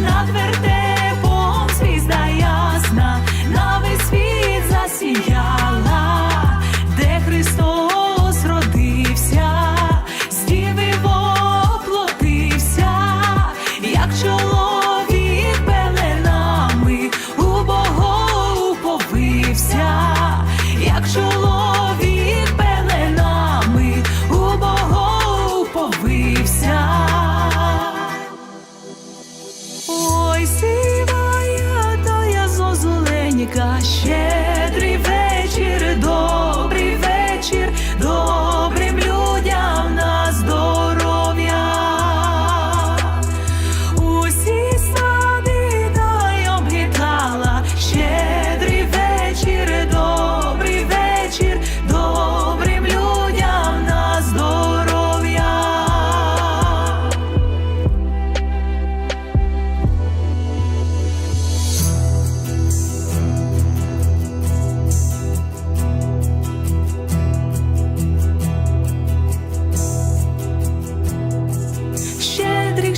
Над вертепом звізда ясна, на весь світ засіяла, де Христос родився, з діви воплотився, як чоловік пеленами у Богу уповився, як чоловік пеленами у Богу уповився. shit.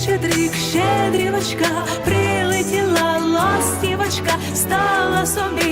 Щедрик, щедрівочка, прилетіла ластівочка, стала собі